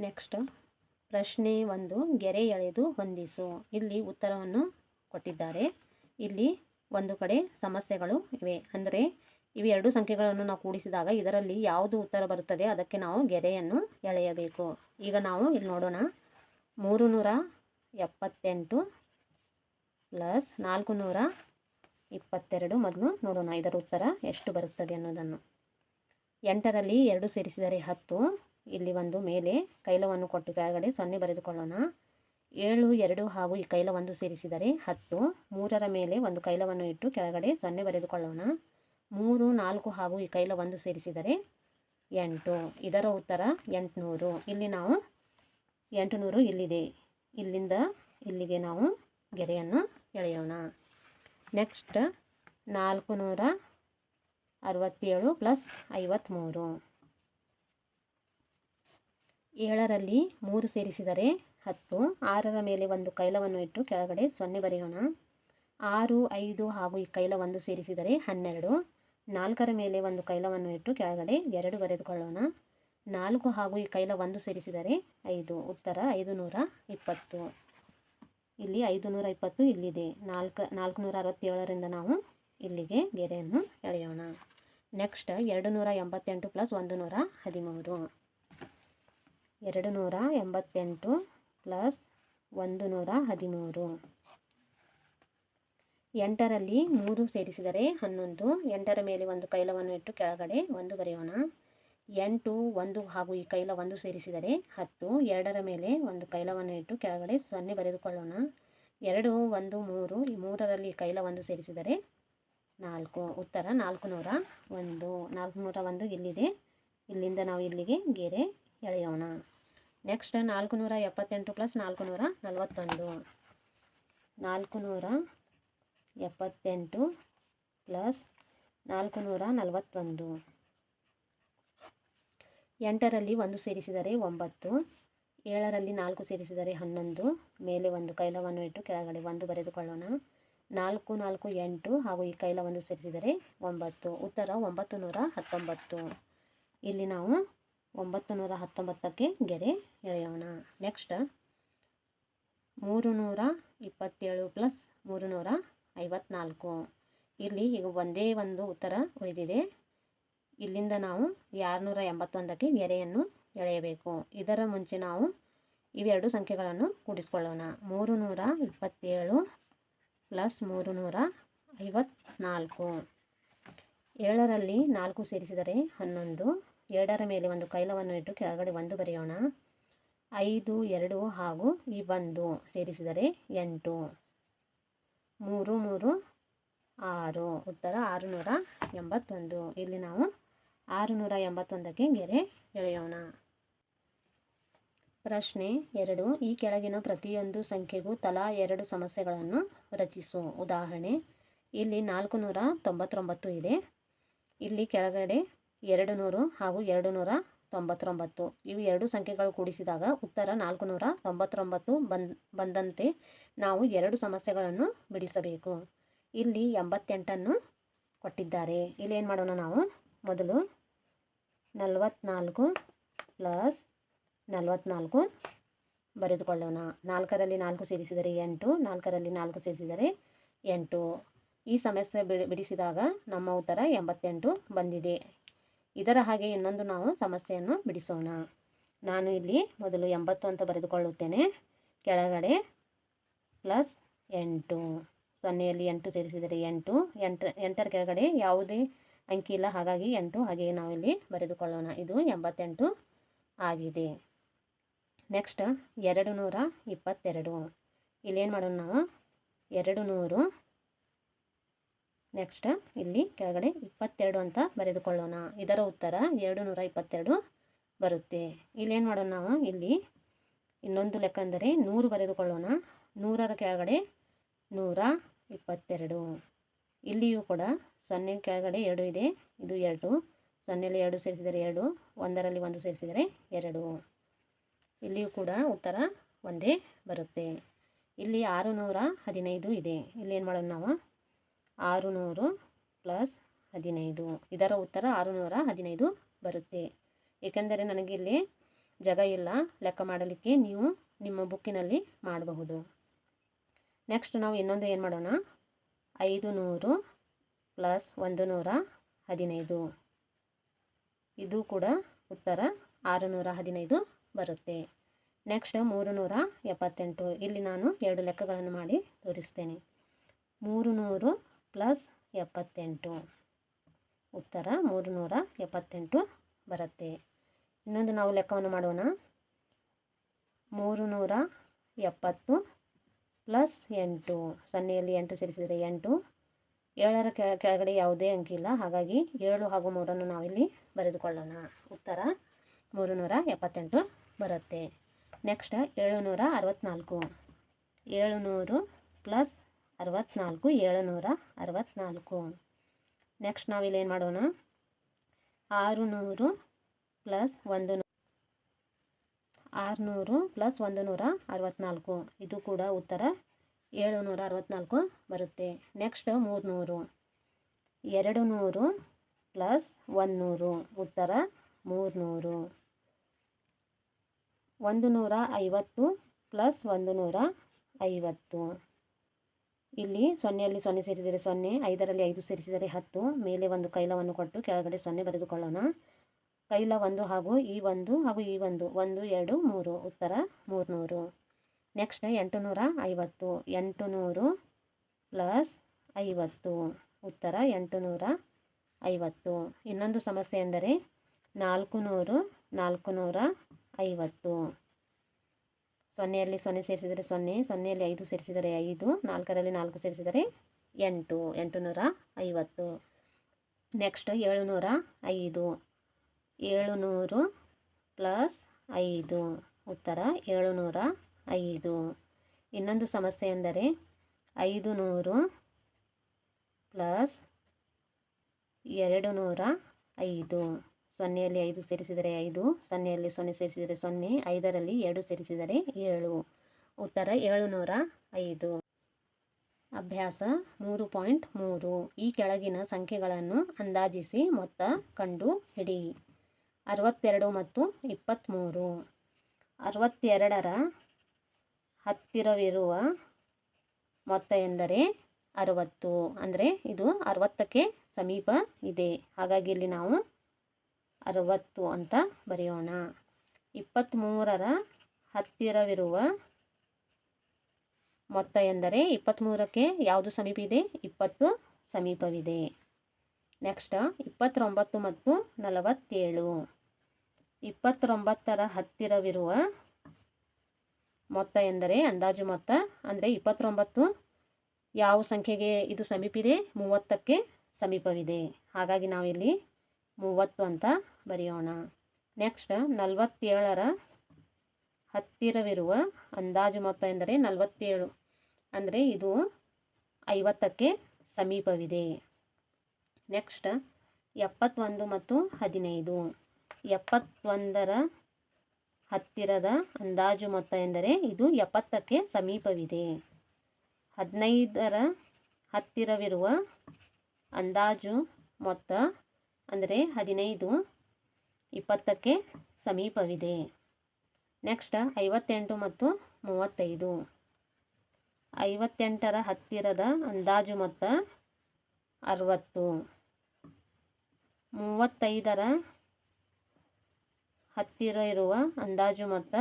Next ಪ್ರಶ್ನೆ ಒಂದು, ಗೆರೆ ಎಳೆದು ಹೊಂದಿಸು. ಇಲ್ಲಿ ಉತ್ತರವನ್ನು ಕೊಟ್ಟಿದ್ದಾರೆ. ಇಲ್ಲಿ ಒಂದು ಕಡೆ ಸಮಸ್ಯೆಗಳು ಇವೆ. ಅಂದರೆ ಇವೆರಡು ಸಂಖ್ಯೆಗಳನ್ನು ನಾವು ಕೂಡಿಸಿದಾಗ ಇದರಲ್ಲಿ ಯಾವುದು ಉತ್ತರ ಬರುತ್ತದೆ, ಅದಕ್ಕೆ ನಾವು ಗೆರೆಯನ್ನು ಎಳೆಯಬೇಕು. ಈಗ ನಾವು ಇಲ್ಲಿ ನೋಡೋಣ. ಮೂರು ನೂರ ಎಪ್ಪತ್ತೆಂಟು ಪ್ಲಸ್ ನಾಲ್ಕು ನೂರ ಇಪ್ಪತ್ತೆರಡು ಮೊದಲು ನೋಡೋಣ, ಇದರ ಉತ್ತರ ಎಷ್ಟು ಬರುತ್ತದೆ ಅನ್ನೋದನ್ನು. ಎಂಟರಲ್ಲಿ ಎರಡು ಸೇರಿಸಿದರೆ ಹತ್ತು. ಇಲ್ಲಿ ಒಂದು ಮೇಲೆ ಕೈಲವನ್ನು ಕೊಟ್ಟು ಕೆಳಗಡೆ ಸೊನ್ನೆ ಬರೆದುಕೊಳ್ಳೋಣ. ಏಳು, ಎರಡು ಹಾಗೂ ಈ ಕೈಲ ಒಂದು ಸೇರಿಸಿದರೆ ಹತ್ತು. ಮೂರರ ಮೇಲೆ ಒಂದು ಕೈಲವನ್ನು ಇಟ್ಟು ಕೆಳಗಡೆ ಸೊನ್ನೆ ಬರೆದುಕೊಳ್ಳೋಣ. ಮೂರು, ನಾಲ್ಕು ಹಾಗೂ ಈ ಕೈಲ ಒಂದು ಸೇರಿಸಿದರೆ ಎಂಟು. ಇದರ ಉತ್ತರ ಎಂಟುನೂರು. ಇಲ್ಲಿ ನಾವು ಎಂಟುನೂರು ಇಲ್ಲಿದೆ. ಇಲ್ಲಿಂದ ಇಲ್ಲಿಗೆ ನಾವು ಗೆರೆಯನ್ನು ಎಳೆಯೋಣ. ನೆಕ್ಸ್ಟ್ ನಾಲ್ಕು ನೂರ ಅರವತ್ತೇಳು ಪ್ಲಸ್ ಐವತ್ತ್ಮೂರು ಏಳರಲ್ಲಿ ಮೂರು ಸೇರಿಸಿದರೆ ಹತ್ತು. ಆರರ ಮೇಲೆ ಒಂದು ಕೈಲವನ್ನು ಇಟ್ಟು ಕೆಳಗಡೆ ಸೊನ್ನೆ ಬರೆಯೋಣ. ಆರು, ಐದು ಹಾಗೂ ಈ ಕೈಲ ಒಂದು ಸೇರಿಸಿದರೆ ಹನ್ನೆರಡು. ನಾಲ್ಕರ ಮೇಲೆ ಒಂದು ಕೈಲವನ್ನು ಇಟ್ಟು ಕೆಳಗಡೆ ಎರಡು ಬರೆದುಕೊಳ್ಳೋಣ. ನಾಲ್ಕು ಹಾಗೂ ಈ ಕೈಲ ಒಂದು ಸೇರಿಸಿದರೆ ಐದು. ಉತ್ತರ ಐದು ನೂರ ಇಪ್ಪತ್ತು. ಇಲ್ಲಿ ಐದು ನೂರ ಇಪ್ಪತ್ತು ಇಲ್ಲಿದೆ. ನಾಲ್ಕು ನಾಲ್ಕು ನೂರ ಅರವತ್ತೇಳರಿಂದ ನಾವು ಇಲ್ಲಿಗೆ ಗೆರೆಯನ್ನು ಎಳೆಯೋಣ. ನೆಕ್ಸ್ಟ್ ಎರಡು ನೂರ ಎಂಬತ್ತೆಂಟು ಪ್ಲಸ್ ಒಂದು ನೂರ ಹದಿಮೂರು. ಎರಡು ನೂರ ಎಂಬತ್ತೆಂಟು ಪ್ಲಸ್ ಒಂದು ನೂರ ಹದಿಮೂರು ಎಂಟರಲ್ಲಿ ಮೂರು ಸೇರಿಸಿದರೆ ಹನ್ನೊಂದು. ಎಂಟರ ಮೇಲೆ ಒಂದು ಕೈಲವನ್ನು ಇಟ್ಟು ಕೆಳಗಡೆ ಒಂದು ಬರೆಯೋಣ. ಎಂಟು, ಒಂದು ಹಾಗೂ ಈ ಕೈಲ ಒಂದು ಸೇರಿಸಿದರೆ ಹತ್ತು. ಎರಡರ ಮೇಲೆ ಒಂದು ಕೈಲವನ್ನು ಇಟ್ಟು ಕೆಳಗಡೆ ಸೊನ್ನೆ ಬರೆದುಕೊಳ್ಳೋಣ. ಎರಡು, ಒಂದು, ಮೂರು, ಈ ಮೂರರಲ್ಲಿ ಕೈಲ ಒಂದು ಸೇರಿಸಿದರೆ ನಾಲ್ಕು. ಉತ್ತರ ನಾಲ್ಕು ನೂರ ಒಂದು ನಾಲ್ಕು ನೂರ ಒಂದು ಇಲ್ಲಿದೆ. ಇಲ್ಲಿಂದ ನಾವು ಇಲ್ಲಿಗೆ ಗೆರೆ ಎಳೆಯೋಣ. ನೆಕ್ಸ್ಟ್ ನಾಲ್ಕು ನೂರ ಎಪ್ಪತ್ತೆಂಟು ಪ್ಲಸ್ ನಾಲ್ಕು ನೂರ ನಲವತ್ತೊಂದು. ನಾಲ್ಕು ನೂರ ಎಪ್ಪತ್ತೆಂಟು ಪ್ಲಸ್ ನಾಲ್ಕು ನೂರ ನಲವತ್ತೊಂದು. ಎಂಟರಲ್ಲಿ ಒಂದು ಸೇರಿಸಿದರೆ ಒಂಬತ್ತು, ಏಳರಲ್ಲಿ ನಾಲ್ಕು ಸೇರಿಸಿದರೆ ಹನ್ನೊಂದು, ಮೇಲೆ ಒಂದು ಕೈಲವನ್ನು ಇಟ್ಟು ಕೆಳಗಡೆ ಒಂದು ಬರೆದುಕೊಳ್ಳೋಣ. ನಾಲ್ಕು ನಾಲ್ಕು, ಎಂಟು ಹಾಗೂ ಈ ಕೈಲ ಒಂದು ಸೇರಿಸಿದರೆ ಒಂಬತ್ತು, ಉತ್ತರ ಒಂಬತ್ತು ನೂರ ಹತ್ತೊಂಬತ್ತು. ಇಲ್ಲಿ ನಾವು ಒಂಬತ್ತು ನೂರ ಹತ್ತೊಂಬತ್ತಕ್ಕೆ ಗೆರೆ ಎಳೆಯೋಣ. ನೆಕ್ಸ್ಟ್ ಮೂರು ನೂರ ಇಪ್ಪತ್ತೇಳು ಪ್ಲಸ್ ಮೂರು ನೂರ ಐವತ್ನಾಲ್ಕು ಇಲ್ಲಿ ಈಗ ಒಂದೇ ಒಂದು ಉತ್ತರ ಉಳಿದಿದೆ. ಇಲ್ಲಿಂದ ನಾವು ಆರುನೂರ ಎಂಬತ್ತೊಂದಕ್ಕೆ ಗೆರೆಯನ್ನು ಎಳೆಯಬೇಕು. ಇದರ ಮುಂಚೆ ನಾವು ಇವೆರಡು ಸಂಖ್ಯೆಗಳನ್ನು ಕೂಡಿಸ್ಕೊಳ್ಳೋಣ. ಮೂರು ನೂರ ಇಪ್ಪತ್ತೇಳು ಪ್ಲಸ್ ಮೂರು ನೂರ ಐವತ್ನಾಲ್ಕು ಏಳರಲ್ಲಿ ನಾಲ್ಕು ಸೇರಿಸಿದರೆ ಹನ್ನೊಂದು. ಎರಡರ ಮೇಲೆ ಒಂದು ಕೈಲವನ್ನು ಇಟ್ಟು ಕೆಳಗಡೆ ಒಂದು ಬರೆಯೋಣ. ಐದು, ಎರಡು ಹಾಗೂ ಈ ಒಂದು ಸೇರಿಸಿದರೆ ಎಂಟು. ಮೂರು ಮೂರು, ಆರು. ಉತ್ತರ ಆರುನೂರ ಎಂಬತ್ತೊಂದು. ಇಲ್ಲಿ ನಾವು ಆರುನೂರ ಎಂಬತ್ತೊಂದಕ್ಕೆ ಗೆರೆ ಎಳೆಯೋಣ. ಪ್ರಶ್ನೆ ಎರಡು. ಈ ಕೆಳಗಿನ ಪ್ರತಿಯೊಂದು ಸಂಖ್ಯೆಗೂ ತಲಾ ಎರಡು ಸಮಸ್ಯೆಗಳನ್ನು ರಚಿಸು. ಉದಾಹರಣೆ, ಇಲ್ಲಿ ನಾಲ್ಕು ನೂರ ತೊಂಬತ್ತೊಂಬತ್ತು ಇದೆ. ಇಲ್ಲಿ ಕೆಳಗಡೆ ಎರಡು ನೂರು ಹಾಗೂ ಎರಡು ನೂರ ತೊಂಬತ್ತೊಂಬತ್ತು. ಇವು ಎರಡು ಸಂಖ್ಯೆಗಳು ಕೂಡಿಸಿದಾಗ ಉತ್ತರ ನಾಲ್ಕು ನೂರ ತೊಂಬತ್ತೊಂಬತ್ತು ಬಂದ್, ಬಂದಂತೆ ನಾವು ಎರಡು ಸಮಸ್ಯೆಗಳನ್ನು ಬಿಡಿಸಬೇಕು. ಇಲ್ಲಿ ಎಂಬತ್ತೆಂಟನ್ನು ಕೊಟ್ಟಿದ್ದಾರೆ. ಇಲ್ಲಿ ಏನು ಮಾಡೋಣ ನಾವು? ಮೊದಲು ನಲವತ್ನಾಲ್ಕು ಪ್ಲಸ್ ನಲವತ್ನಾಲ್ಕು ಬರೆದುಕೊಳ್ಳೋಣ. ನಾಲ್ಕರಲ್ಲಿ ನಾಲ್ಕು ಸೇರಿಸಿದರೆ ಎಂಟು, ನಾಲ್ಕರಲ್ಲಿ ನಾಲ್ಕು ಸೇರಿಸಿದರೆ ಎಂಟು. ಈ ಸಮಸ್ಯೆ ಬಿಡಿ, ಬಿಡಿಸಿದಾಗ ನಮ್ಮ ಉತ್ತರ ಎಂಬತ್ತೆಂಟು ಬಂದಿದೆ. ಇದರ ಹಾಗೆ ಇನ್ನೊಂದು ನಾವು ಸಮಸ್ಯೆಯನ್ನು ಬಿಡಿಸೋಣ. ನಾನು ಇಲ್ಲಿ ಮೊದಲು ಎಂಬತ್ತು ಅಂತ ಬರೆದುಕೊಳ್ಳುತ್ತೇನೆ. ಕೆಳಗಡೆ ಪ್ಲಸ್ ಎಂಟು. ಸೊನ್ನೆಯಲ್ಲಿ ಎಂಟು ಸೇರಿಸಿದರೆ ಎಂಟು. ಎಂಟು, ಎಂಟರ ಕೆಳಗಡೆ ಯಾವುದೇ ಅಂಕಿ ಇಲ್ಲ. ಹಾಗಾಗಿ ಎಂಟು ಹಾಗೆಯೇ ಇಲ್ಲಿ ಬರೆದುಕೊಳ್ಳೋಣ. ಇದು ಎಂಬತ್ತೆಂಟು ಆಗಿದೆ. ನೆಕ್ಸ್ಟ್ ಎರಡು ನೂರ ಇಪ್ಪತ್ತೆರಡು. ಇಲ್ಲೇನು ಮಾಡೋಣ ನಾವು? ಎರಡು ನೂರು ನೆಕ್ಸ್ಟ್ ಇಲ್ಲಿ ಕೆಳಗಡೆ ಇಪ್ಪತ್ತೆರಡು ಅಂತ ಬರೆದುಕೊಳ್ಳೋಣ. ಇದರ ಉತ್ತರ ಎರಡು ನೂರ ಇಪ್ಪತ್ತೆರಡು ಬರುತ್ತೆ ಇಲ್ಲೇನು ಮಾಡೋಣ ನಾವು? ಇಲ್ಲಿ ಇನ್ನೊಂದು ಲೆಕ್ಕ ಅಂದರೆ ನೂರು ಬರೆದುಕೊಳ್ಳೋಣ. ನೂರರ ಕೆಳಗಡೆ ನೂರ ಇಪ್ಪತ್ತೆರಡು ಇಲ್ಲಿಯೂ ಕೂಡ ಸೊನ್ನೆ ಕೆಳಗಡೆ ಎರಡು ಇದೆ. ಇದು ಎರಡು. ಸೊನ್ನೆಯಲ್ಲಿ ಎರಡು ಸೇರಿಸಿದರೆ ಎರಡು. ಒಂದರಲ್ಲಿ ಒಂದು ಸೇರಿಸಿದರೆ ಎರಡು. ಇಲ್ಲಿಯೂ ಕೂಡ ಉತ್ತರ ಒಂದೇ ಬರುತ್ತೆ. ಇಲ್ಲಿ ಆರು ನೂರ ಹದಿನೈದು ಇದೆ. ಇಲ್ಲಿ ಏನು ಮಾಡೋಣ ನಾವು? ಆರು ನೂರು ಪ್ಲಸ್ ಹದಿನೈದು. ಇದರ ಉತ್ತರ ಆರುನೂರ ಹದಿನೈದು ಬರುತ್ತೆ. ಏಕೆಂದರೆ ನನಗೆ ಇಲ್ಲಿ ಜಾಗ ಇಲ್ಲ. ಲೆಕ್ಕ ಮಾಡಲಿಕ್ಕೆ ನೀವು ನಿಮ್ಮ ಬುಕ್ಕಿನಲ್ಲಿ ಮಾಡಬಹುದು. ನೆಕ್ಸ್ಟ್ ನಾವು ಇನ್ನೊಂದು ಏನು ಮಾಡೋಣ? ಐದು ನೂರು ಪ್ಲಸ್ ಒಂದು ನೂರ ಹದಿನೈದು. ಇದು ಕೂಡ ಉತ್ತರ ಆರು ನೂರ ಹದಿನೈದು ಬರುತ್ತೆ. ನೆಕ್ಸ್ಟ್ ಮೂರು ನೂರ ಎಪ್ಪತ್ತೆಂಟು. ಇಲ್ಲಿ ನಾನು ಎರಡು ಲೆಕ್ಕಗಳನ್ನು ಮಾಡಿ ತೋರಿಸ್ತೇನೆ. ಮೂರು ನೂರು ಪ್ಲಸ್ ಎಪ್ಪತ್ತೆಂಟು. ಉತ್ತರ ಮೂರು ನೂರ ಎಪ್ಪತ್ತೆಂಟು ಬರುತ್ತೆ. ಇನ್ನೊಂದು ನಾವು ಲೆಕ್ಕವನ್ನು ಮಾಡೋಣ. ಮೂರು ನೂರ ಎಪ್ಪತ್ತು ಪ್ಲಸ್ ಎಂಟು. ಸೊನ್ನೆಯಲ್ಲಿ ಎಂಟು ಸೇರಿಸಿದರೆ ಎಂಟು. ಏಳರ ಕೆಳಗಡೆ ಯಾವುದೇ ಅಂಕಿ ಇಲ್ಲ. ಹಾಗಾಗಿ ಏಳು ಹಾಗೂ ಮೂರನ್ನು ನಾವಿಲ್ಲಿ ಬರೆದುಕೊಳ್ಳೋಣ. ಉತ್ತರ ಮೂರು ನೂರ ಎಪ್ಪತ್ತೆಂಟು ಬರುತ್ತೆ. ನೆಕ್ಸ್ಟ್ ಏಳುನೂರ ಅರವತ್ತ್ನಾಲ್ಕು ಏಳುನೂರು ಪ್ಲಸ್ ಅರವತ್ತ್ನಾಲ್ಕು ಏಳುನೂರ ಅರವತ್ತ್ನಾಲ್ಕು ನೆಕ್ಸ್ಟ್ ನಾವಿಲ್ಲಿ ಏನು ಮಾಡೋಣ? ಆರು ನೂರು ಪ್ಲಸ್ ಒಂದು ಆರುನೂರು ಪ್ಲಸ್ ಒಂದು ನೂರ ಅರವತ್ತ್ನಾಲ್ಕು ಇದು ಕೂಡ ಉತ್ತರ ಏಳು ನೂರ ಅರವತ್ತ್ನಾಲ್ಕು ಬರುತ್ತೆ. ನೆಕ್ಸ್ಟ್ ಮೂರುನೂರು. ಎರಡು ನೂರು ಪ್ಲಸ್ ಒಂದುನೂರು. ಉತ್ತರ ಮೂರುನೂರು. ಒಂದು ನೂರ ಐವತ್ತು ಪ್ಲಸ್ ಒಂದು ನೂರ ಐವತ್ತು. ಇಲ್ಲಿ ಸೊನ್ನೆಯಲ್ಲಿ ಸೊನ್ನೆ ಸೇರಿಸಿದರೆ ಸೊನ್ನೆ, ಐದರಲ್ಲಿ ಐದು ಸೇರಿಸಿದರೆ ಹತ್ತು, ಮೇಲೆ ಒಂದು ಕೈಲವನ್ನು ಕೊಟ್ಟು ಕೆಳಗಡೆ ಸೊನ್ನೆ ಬರೆದುಕೊಳ್ಳೋಣ. ಕೈಲ ಒಂದು ಹಾಗೂ ಈ ಒಂದು ಹಾಗೂ ಈ ಒಂದು ಒಂದು, ಎರಡು, ಮೂರು, ಉತ್ತರ ಮೂರುನೂರು. ನೆಕ್ಸ್ಟ್ ಎಂಟು ನೂರ ಐವತ್ತು. ಎಂಟು ನೂರು ಪ್ಲಸ್ ಐವತ್ತು. ಉತ್ತರ ಎಂಟು ನೂರ ಐವತ್ತು. ಇನ್ನೊಂದು ಸಮಸ್ಯೆ ಎಂದರೆ ನಾಲ್ಕು ನೂರು ನಾಲ್ಕು ನೂರ ಐವತ್ತು. ಸೊನ್ನೆಯಲ್ಲಿ ಸೊನ್ನೆ ಸೇರಿಸಿದರೆ ಸೊನ್ನೆ, ಸೊನ್ನೆಯಲ್ಲಿ ಐದು ಸೇರಿಸಿದರೆ ಐದು, ನಾಲ್ಕರಲ್ಲಿ ನಾಲ್ಕು ಸೇರಿಸಿದರೆ ಎಂಟು ಎಂಟು ನೂರ ಐವತ್ತು. ನೆಕ್ಸ್ಟ್ ಏಳುನೂರ ಐದು, ಏಳುನೂರು ಪ್ಲಸ್ ಐದು, ಉತ್ತರ ಏಳುನೂರ ಐದು. ಇನ್ನೊಂದು ಸಮಸ್ಯೆ ಎಂದರೆ ಐದು ನೂರು ಪ್ಲಸ್ ಎರಡು ನೂರ ಐದು. ಸೊನ್ನೆಯಲ್ಲಿ ಐದು ಸೇರಿಸಿದರೆ ಐದು, ಸೊನ್ನೆಯಲ್ಲಿ ಸೊನ್ನೆ ಸೇರಿಸಿದರೆ ಸೊನ್ನೆ, ಐದರಲ್ಲಿ ಎರಡು ಸೇರಿಸಿದರೆ ಏಳು. ಉತ್ತರ ಏಳುನೂರ ಐದು. ಅಭ್ಯಾಸ ಮೂರು ಪಾಯಿಂಟ್ ಮೂರು. ಈ ಕೆಳಗಿನ ಸಂಖ್ಯೆಗಳನ್ನು ಅಂದಾಜಿಸಿ ಮೊತ್ತ ಕಂಡು ಹಿಡಿ. ಅರವತ್ತೆರಡು ಮತ್ತು ಇಪ್ಪತ್ತ್ಮೂರು. ಅರವತ್ತೆರಡರ ಹತ್ತಿರವಿರುವ ಮೊತ್ತ ಎಂದರೆ ಅರವತ್ತು. ಅಂದರೆ ಇದು ಅರವತ್ತಕ್ಕೆ ಸಮೀಪ ಇದೆ. ಹಾಗಾಗಿ ಇಲ್ಲಿ ನಾವು ಅರವತ್ತು ಅಂತ ಬರೆಯೋಣ. ಇಪ್ಪತ್ತ್ಮೂರರ ಹತ್ತಿರವಿರುವ ಮೊತ್ತ ಎಂದರೆ ಇಪ್ಪತ್ತ್ಮೂರಕ್ಕೆ ಯಾವುದು ಸಮೀಪ ಇದೆ? ಇಪ್ಪತ್ತು ಸಮೀಪವಿದೆ. ನೆಕ್ಸ್ಟ್, ಇಪ್ಪತ್ತೊಂಬತ್ತು ಮತ್ತು ನಲವತ್ತೇಳು. ಇಪ್ಪತ್ತೊಂಬತ್ತರ ಹತ್ತಿರವಿರುವ ಮೊತ್ತ ಎಂದರೆ ಅಂದಾಜು ಮೊತ್ತ ಅಂದರೆ ಇಪ್ಪತ್ತೊಂಬತ್ತು. ಯಾವ ಸಂಖ್ಯೆಗೆ ಇದು ಸಮೀಪಿದೆ ಮೂವತ್ತಕ್ಕೆ ಸಮೀಪವಿದೆ. ಹಾಗಾಗಿ ನಾವಿಲ್ಲಿ ಮೂವತ್ತು ಅಂತ ಬರೆಯೋಣ. ನೆಕ್ಸ್ಟ್ ನಲವತ್ತೇಳರ ಹತ್ತಿರವಿರುವ ಅಂದಾಜು ಮೊತ್ತ ಎಂದರೆ ನಲವತ್ತೇಳು. ಅಂದರೆ ಇದು ಐವತ್ತಕ್ಕೆ ಸಮೀಪವಿದೆ. ನೆಕ್ಸ್ಟ್ ಎಪ್ಪತ್ತೊಂದು ಮತ್ತು ಹದಿನೈದು. ಎಪ್ಪತ್ತೊಂದರ ಹತ್ತಿರದ ಅಂದಾಜು ಮೊತ್ತ ಎಂದರೆ ಇದು ಎಪ್ಪತ್ತಕ್ಕೆ ಸಮೀಪವಿದೆ. ಹದಿನೈದರ ಹತ್ತಿರವಿರುವ ಅಂದಾಜು ಮೊತ್ತ ಅಂದರೆ ಹದಿನೈದು ಇಪ್ಪತ್ತಕ್ಕೆ ಸಮೀಪವಿದೆ. ನೆಕ್ಸ್ಟ್ ಐವತ್ತೆಂಟು ಮತ್ತು ಮೂವತ್ತೈದು. ಐವತ್ತೆಂಟರ ಹತ್ತಿರದ ಅಂದಾಜು ಮೊತ್ತ ಅರವತ್ತು. ಮೂವತ್ತೈದರ ಹತ್ತಿರ ಇರುವ ಅಂದಾಜು ಮೊತ್ತ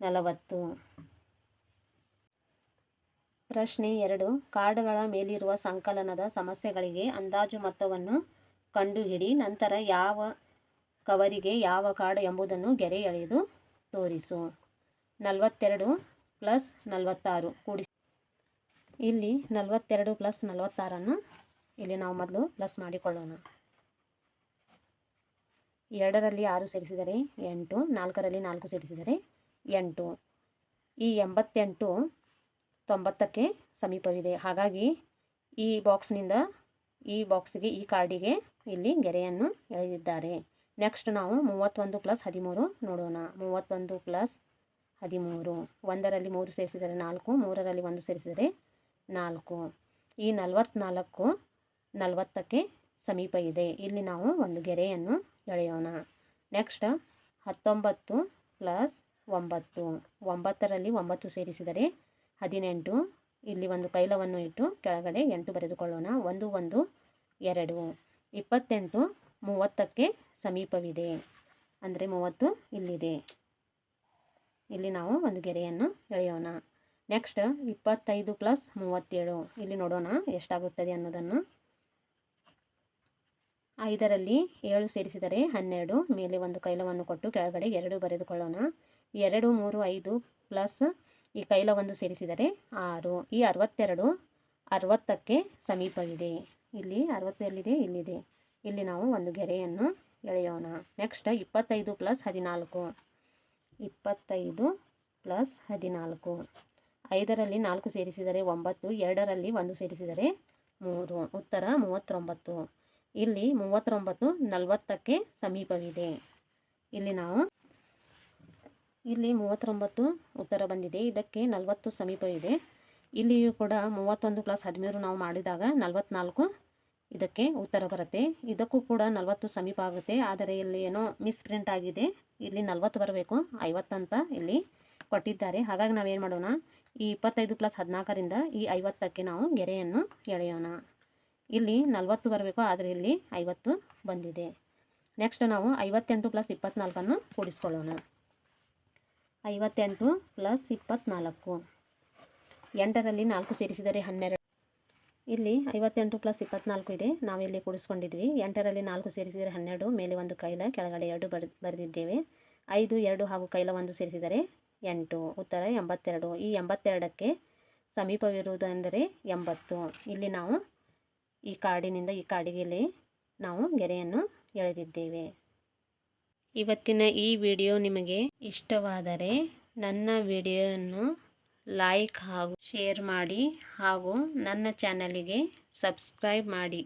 ನಲವತ್ತು. ಪ್ರಶ್ನೆ ಎರಡು. ಕಾರ್ಡ್ಗಳ ಮೇಲಿರುವ ಸಂಕಲನದ ಸಮಸ್ಯೆಗಳಿಗೆ ಅಂದಾಜು ಮೊತ್ತವನ್ನು ಕಂಡುಹಿಡಿ, ನಂತರ ಯಾವ ಕವರಿಗೆ ಯಾವ ಕಾರ್ಡ್ ಎಂಬುದನ್ನು ಗೆರೆ ಎಳೆದು ತೋರಿಸು. ನಲವತ್ತೆರಡು ಪ್ಲಸ್ ನಲವತ್ತಾರು ಕೂಡಿಸಿ. ಇಲ್ಲಿ ನಲವತ್ತೆರಡು ಪ್ಲಸ್ ನಲವತ್ತಾರನ್ನು ಇಲ್ಲಿ ನಾವು ಮೊದಲು ಪ್ಲಸ್ ಮಾಡಿಕೊಳ್ಳೋಣ. ಎರಡರಲ್ಲಿ ಆರು ಸೇರಿಸಿದರೆ ಎಂಟು, ನಾಲ್ಕರಲ್ಲಿ ನಾಲ್ಕು ಸೇರಿಸಿದರೆ ಎಂಟು. ಈ ಎಂಬತ್ತೆಂಟು ತೊಂಬತ್ತಕ್ಕೆ ಸಮೀಪವಿದೆ. ಹಾಗಾಗಿ ಈ ಬಾಕ್ಸ್ನಿಂದ ಈ ಬಾಕ್ಸ್ಗೆ ಈ ಕಾರ್ಡಿಗೆ ಇಲ್ಲಿ ಗೆರೆಯನ್ನು ಎಳೆದಿದ್ದಾರೆ. ನೆಕ್ಸ್ಟ್ ನಾವು ಮೂವತ್ತೊಂದು ಪ್ಲಸ್ ಹದಿಮೂರು ನೋಡೋಣ. ಮೂವತ್ತೊಂದು ಪ್ಲಸ್ ಹದಿಮೂರು. ಒಂದರಲ್ಲಿ ಮೂರು ಸೇರಿಸಿದರೆ ನಾಲ್ಕು, ಮೂರರಲ್ಲಿ ಒಂದು ಸೇರಿಸಿದರೆ ನಾಲ್ಕು. ಈ ನಲವತ್ತ್ನಾಲ್ಕು ನಲವತ್ತಕ್ಕೆ ಸಮೀಪ ಇದೆ. ಇಲ್ಲಿ ನಾವು ಒಂದು ಗೆರೆಯನ್ನು ಎಳೆಯೋಣ. ನೆಕ್ಸ್ಟ್ ಹತ್ತೊಂಬತ್ತು ಪ್ಲಸ್ ಒಂಬತ್ತು. ಒಂಬತ್ತರಲ್ಲಿ ಒಂಬತ್ತು ಸೇರಿಸಿದರೆ ಹದಿನೆಂಟು. ಇಲ್ಲಿ ಒಂದು ಕೈಲವನ್ನು ಇಟ್ಟು ಕೆಳಗಡೆ ಎಂಟು ಬರೆದುಕೊಳ್ಳೋಣ. ಒಂದು ಒಂದು, ಎರಡು. ಇಪ್ಪತ್ತೆಂಟು ಮೂವತ್ತಕ್ಕೆ ಸಮೀಪವಿದೆ. ಅಂದರೆ ಮೂವತ್ತು ಇಲ್ಲಿದೆ. ಇಲ್ಲಿ ನಾವು ಒಂದು ಗೆರೆಯನ್ನು ಎಳೆಯೋಣ. ನೆಕ್ಸ್ಟ್ ಇಪ್ಪತ್ತೈದು ಪ್ಲಸ್ ಮೂವತ್ತೇಳು. ಇಲ್ಲಿ ನೋಡೋಣ ಎಷ್ಟಾಗುತ್ತದೆ ಅನ್ನೋದನ್ನು. ಐದರಲ್ಲಿ ಏಳು ಸೇರಿಸಿದರೆ ಹನ್ನೆರಡು. ಮೇಲೆ ಒಂದು ಕೈಲವನ್ನು ಕೊಟ್ಟು ಕೆಳಗಡೆ ಎರಡು ಬರೆದುಕೊಳ್ಳೋಣ. ಎರಡು, ಮೂರು, ಐದು ಪ್ಲಸ್ ಈ ಕೈಲವನ್ನು ಸೇರಿಸಿದರೆ ಆರು. ಈ ಅರವತ್ತೆರಡು ಅರವತ್ತಕ್ಕೆ ಸಮೀಪವಿದೆ. ಇಲ್ಲಿ ಅರವತ್ತೆಲ್ಲಿದೆ ಇಲ್ಲಿದೆ. ಇಲ್ಲಿ ನಾವು ಒಂದು ಗೆರೆಯನ್ನು ಎಳೆಯೋಣ. ನೆಕ್ಸ್ಟ್ ಇಪ್ಪತ್ತೈದು ಪ್ಲಸ್ ಹದಿನಾಲ್ಕು. ಇಪ್ಪತ್ತೈದು ಪ್ಲಸ್ ಹದಿನಾಲ್ಕು. ಐದರಲ್ಲಿ ನಾಲ್ಕು ಸೇರಿಸಿದರೆ ಒಂಬತ್ತು, ಎರಡರಲ್ಲಿ ಒಂದು ಸೇರಿಸಿದರೆ ಮೂರು. ಉತ್ತರ ಮೂವತ್ತೊಂಬತ್ತು. ಇಲ್ಲಿ ಮೂವತ್ತೊಂಬತ್ತು ನಲವತ್ತಕ್ಕೆ ಸಮೀಪವಿದೆ. ಇಲ್ಲಿ ನಾವು, ಇಲ್ಲಿ ಮೂವತ್ತೊಂಬತ್ತು ಉತ್ತರ ಬಂದಿದೆ, ಇದಕ್ಕೆ ನಲವತ್ತು ಸಮೀಪವಿದೆ. ಇಲ್ಲಿಯೂ ಕೂಡ ಮೂವತ್ತೊಂದು ಪ್ಲಸ್ ಹದಿಮೂರು ನಾವು ಮಾಡಿದಾಗ ನಲವತ್ನಾಲ್ಕು ಇದಕ್ಕೆ ಉತ್ತರ ಬರುತ್ತೆ. ಇದಕ್ಕೂ ಕೂಡ ನಲವತ್ತು ಸಮೀಪ ಆಗುತ್ತೆ. ಆದರೆ ಇಲ್ಲಿ ಏನೋ ಮಿಸ್ ಪ್ರಿಂಟ್ ಆಗಿದೆ. ಇಲ್ಲಿ ನಲವತ್ತು ಬರಬೇಕು. ಐವತ್ತಂತ ಇಲ್ಲಿ ಕೊಟ್ಟಿದ್ದಾರೆ. ಹಾಗಾಗಿ ನಾವೇನು ಮಾಡೋಣ? ಈ ಇಪ್ಪತ್ತೈದು ಪ್ಲಸ್ ಹದಿನಾಲ್ಕರಿಂದ ಈ ಐವತ್ತಕ್ಕೆ ನಾವು ಗೆರೆಯನ್ನು ಎಳೆಯೋಣ. ಇಲ್ಲಿ ನಲವತ್ತು ಬರಬೇಕು. ಆದರೆ ಇಲ್ಲಿ ಐವತ್ತು ಬಂದಿದೆ. ನೆಕ್ಸ್ಟ್ ನಾವು ಐವತ್ತೆಂಟು ಪ್ಲಸ್ ಇಪ್ಪತ್ನಾಲ್ಕನ್ನು ಕೂಡಿಸ್ಕೊಳ್ಳೋಣ. ಐವತ್ತೆಂಟು ಪ್ಲಸ್ ಇಪ್ಪತ್ತ್ನಾಲ್ಕು ಎಂಟರಲ್ಲಿ ನಾಲ್ಕು ಸೇರಿಸಿದರೆ ಹನ್ನೆರಡು. ಇಲ್ಲಿ ಐವತ್ತೆಂಟು ಪ್ಲಸ್ ಇಪ್ಪತ್ನಾಲ್ಕು ಇದೆ. ನಾವಿಲ್ಲಿ ಕೂಡಿಸ್ಕೊಂಡಿದ್ವಿ. ಎಂಟರಲ್ಲಿ ನಾಲ್ಕು ಸೇರಿಸಿದರೆ ಹನ್ನೆರಡು, ಮೇಲೆ ಒಂದು ಕೈಲ, ಕೆಳಗಡೆ ಎರಡು ಬರ್, ಬರೆದಿದ್ದೇವೆ. ಐದು, ಎರಡು ಹಾಗೂ ಕೈಲ ಒಂದು ಸೇರಿಸಿದರೆ ಎಂಟು. ಉತ್ತರ ಎಂಬತ್ತೆರಡು. ಈ ಎಂಬತ್ತೆರಡಕ್ಕೆ ಸಮೀಪವಿರುವುದೆಂದರೆ ಎಂಬತ್ತು. ಇಲ್ಲಿ ನಾವು ಈ ಕಾಡಿನಿಂದ ಈ ಕಾಡಿಗೆಯಲ್ಲಿ ನಾವು ಗೆರೆಯನ್ನು ಎಳೆದಿದ್ದೇವೆ. ಇವತ್ತಿನ ಈ ವಿಡಿಯೋ ನಿಮಗೆ ಇಷ್ಟವಾದರೆ ನನ್ನ ವಿಡಿಯೋವನ್ನು ಲೈಕ್ ಹಾಗೂ ಶೇರ್ ಮಾಡಿ ಹಾಗೂ ನನ್ನ ಚಾನಲಿಗೆ ಸಬ್ಸ್ಕ್ರೈಬ್ ಮಾಡಿ.